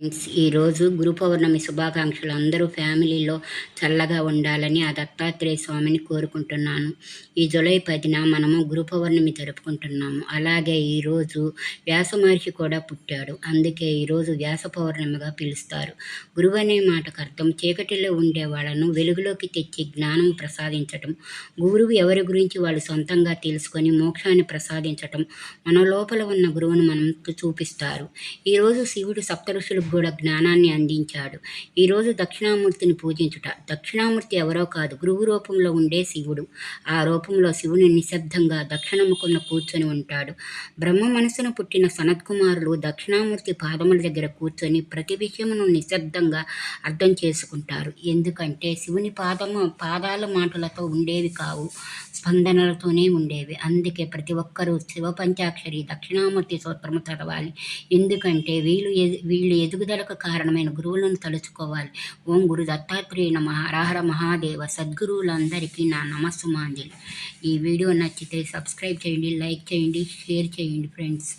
Friends ఈరోజు గురు పౌర్ణమి శుభాకాంక్షలు. అందరూ ఫ్యామిలీలో చల్లగా ఉండాలని ఆ దత్తాత్రేయ స్వామిని కోరుకుంటున్నాను. ఈ జూలై పదిన మనము గురు పౌర్ణమి జరుపుకుంటున్నాము. అలాగే ఈరోజు వ్యాస మహర్షి కూడా పుట్టాడు. అందుకే ఈరోజు వ్యాస పౌర్ణమిగా పిలుస్తారు. గురువు అనే మాటకు అర్థం చీకటిలో ఉండే వాళ్ళను వెలుగులోకి తెచ్చి జ్ఞానం ప్రసాదించటం గురువు ఎవరి గురించి వాళ్ళు సొంతంగా తెలుసుకొని మోక్షాన్ని ప్రసాదించటం మన లోపల ఉన్న గురువును మనం చూపిస్తారు. ఈరోజు శివుడు సప్త ఋషులు కూడా జ్ఞానాన్ని అందించాడు. ఈరోజు దక్షిణామూర్తిని పూజించుట. దక్షిణామూర్తి ఎవరో కాదు గురువు రూపంలో ఉండే శివుడు. ఆ రూపంలో శివుని నిశ్శబ్దంగా దక్షిణముఖంలో కూర్చొని ఉంటాడు. బ్రహ్మ మనసును పుట్టిన సనత్కుమారులు దక్షిణామూర్తి పాదముల దగ్గర కూర్చొని ప్రతి విషయమును నిశ్శబ్దంగా అర్థం చేసుకుంటారు. ఎందుకంటే శివుని పాదము పాదాల మాటలతో ఉండేవి కావు స్పందనలతోనే ఉండేవి. అందుకే ప్రతి ఒక్కరూ శివ పంచాక్షరి దక్షిణామూర్తి సూత్రము చదవాలి. ఎందుకంటే వీళ్ళు వీళ్ళు ఎదుగుదలకు కారణమైన గురువులను తలుచుకోవాలి. ఓం గురు దత్తాత్రేయ నమ. హరహర మహాదేవ. సద్గురువులందరికీ నా నమస్సుమాంజలి. ఈ వీడియో నచ్చితే సబ్స్క్రైబ్ చేయండి లైక్ చేయండి షేర్ చేయండి ఫ్రెండ్స్.